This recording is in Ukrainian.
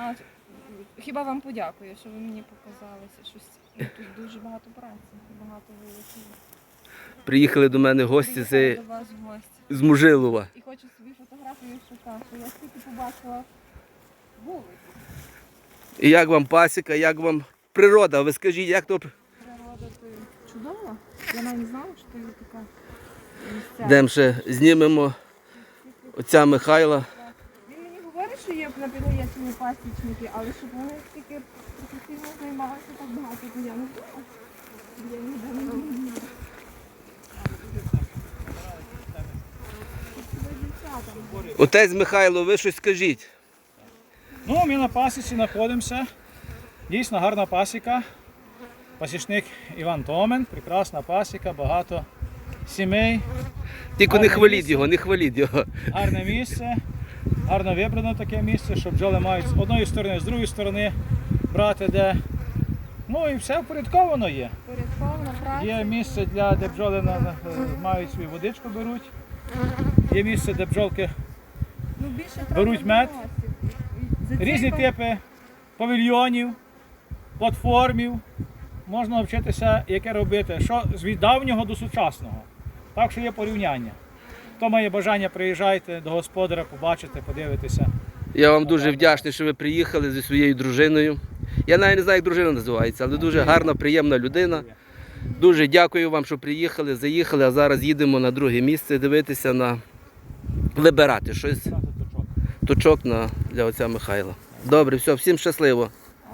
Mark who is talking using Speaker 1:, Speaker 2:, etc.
Speaker 1: А, хіба вам подякую, що ви мені показалися. Щось тут дуже багато праці, багато вулиці.
Speaker 2: Приїхали до мене гості з,
Speaker 1: Приїхала до вас в гості.
Speaker 2: з Мужилова.
Speaker 1: І хочу собі фотографію шукати. Я стільки побачила вулицю.
Speaker 2: І як вам пасіка, як вам природа? Ви скажіть, як то
Speaker 1: Природа то чудова. Я навіть не знала, що є така місця.
Speaker 2: Йдемо ще знімемо отця Михайла.
Speaker 1: На Підгаєцькому пасічники, але щоб вони тільки професійно займалися так багато, то я не знала. Я ніде не знала.
Speaker 2: Отець Михайло, ви щось скажіть.
Speaker 3: Ну, ми на пасіці знаходимося. Дійсно гарна пасіка. Пасічник Іван Томен, прекрасна пасіка, багато сімей,
Speaker 2: Тільки не хваліть
Speaker 3: місце.
Speaker 2: його, не хваліть його.
Speaker 3: гарне місце, гарно вибрано таке місце, що бджоли мають з одної сторони, з другої сторони брати де. Ну і все впорядковано є. Є місце, для, де бджоли на, на- мають свою водичку беруть. Є місце, де бджолки
Speaker 1: Ну, більше треба
Speaker 3: Беруть мед.
Speaker 1: доносити. За цей
Speaker 3: різні
Speaker 1: пов-
Speaker 3: типи павільйонів, платформів. Можна навчитися, яке робити, що з від давнього до сучасного. Так що є порівняння. Хто має бажання, приїжджайте до господаря, побачите, подивитися.
Speaker 2: Я вам дуже вдячний, що ви приїхали зі своєю дружиною. Я навіть не знаю, як дружина називається, але дуже гарна, приємна людина. Дуже дякую вам, що приїхали, заїхали, а зараз їдемо на друге місце дивитися на вибирати щось,
Speaker 3: точок.
Speaker 2: точок на, для отця Михайла. Добре, все, всім щасливо.